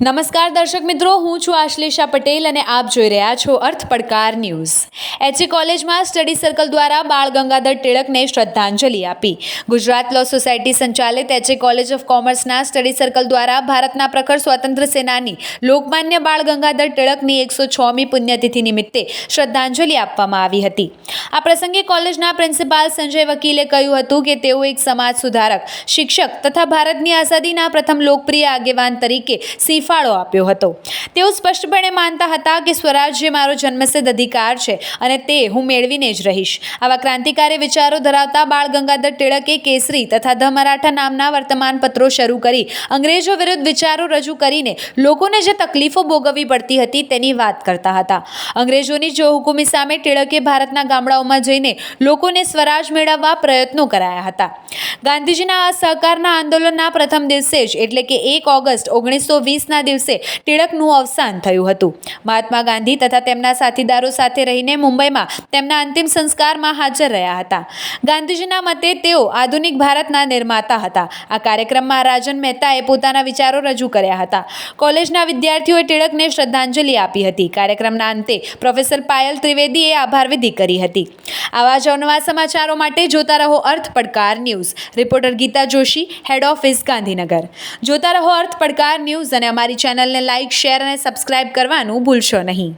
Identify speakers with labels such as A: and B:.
A: નમસ્કાર દર્શક મિત્રો, હું છું આશ્લેષા પટેલ અને આપ જોઈ રહ્યા છો અર્થ પડકાર ન્યૂઝ. એચએ કોલેજમાં સ્ટડી સર્કલ દ્વારા બાળ ગંગાધર ટિળકને શ્રદ્ધાંજલિ આપી. ગુજરાત લો સોસાયટી સંચાલિત એચએ કોલેજ ઓફ કોમર્સના સ્ટડી સર્કલ દ્વારા ભારતના પ્રખર સ્વતંત્ર સેનાની લોકમાન્ય બાળ ગંગાધર ટિળકની એકસો છમી પુણ્યતિથિ નિમિત્તે શ્રદ્ધાંજલિ આપવામાં આવી હતી. આ પ્રસંગે કોલેજના પ્રિન્સિપાલ સંજય વકીલે કહ્યું હતું કે તેઓ એક સમાજ સુધારક, શિક્ષક તથા ભારતની આઝાદીના પ્રથમ લોકપ્રિય આગેવાન તરીકે સિંહફાળો આપ્યો હતો. તેઓ સ્પષ્ટપણે માનતા હતા કે સ્વરાજ્ય મારો જન્મસિદ્ધ અધિકાર છે અને તે હું મેળવીને જ રહીશ. આવા ક્રાંતિકારી વિચારો ધરાવતા બાળ ગંગાધર ટિળકે કેસરી તથા ધ મરાઠા નામના વર્તમાનપત્રો શરૂ કરી, અંગ્રેજો વિરુદ્ધ વિચારો રજૂ કરીને લોકોને જે તકલીફો ભોગવવી પડતી હતી તેની વાત કરતા હતા. અંગ્રેજોની જો હુકુમી સામે ટિળકે ભારતના ગામડાઓમાં જઈને લોકોને સ્વરાજ મેળવવા પ્રયત્નો કરાયા હતા. ગાંધીજીના આ સહકારના આંદોલનના પ્રથમ દિવસે જ, એટલે કે એક ઓગસ્ટ ઓગણીસો વીસના દિવસે ટિળકનું અવસાન થયું હતું. મહાત્મા ગાંધી તથા તેમના સાથીદારો સાથે રહીને મુંબઈમાં તેમના અંતિમ સંસ્કારમાં હાજર રહ્યા હતા. ગાંધીજીના મતે તેઓ આધુનિક ભારતના નિર્માતા હતા. આ કાર્યક્રમમાં રાજન મહેતાએ પોતાના વિચારો રજૂ કર્યા હતા. કોલેજના વિદ્યાર્થીઓએ ટિળકને શ્રદ્ધાંજલિ આપી હતી. કાર્યક્રમના અંતે પ્રોફેસર પાયલ ત્રિવેદીએ આભાર વિધિ કરી હતી. આવા જ અવનવા સમાચારો માટે જોતા રહો અર્થ પડકાર news. Reporter Geeta Joshi head office Gandhinagar. જોતા રહો અર્થ પડકાર ન્યૂઝ અને અમારી ચેનલને લાઇક શેર અને સબસ્ક્રાઇબ કરવાનું ભૂલશો નહીં.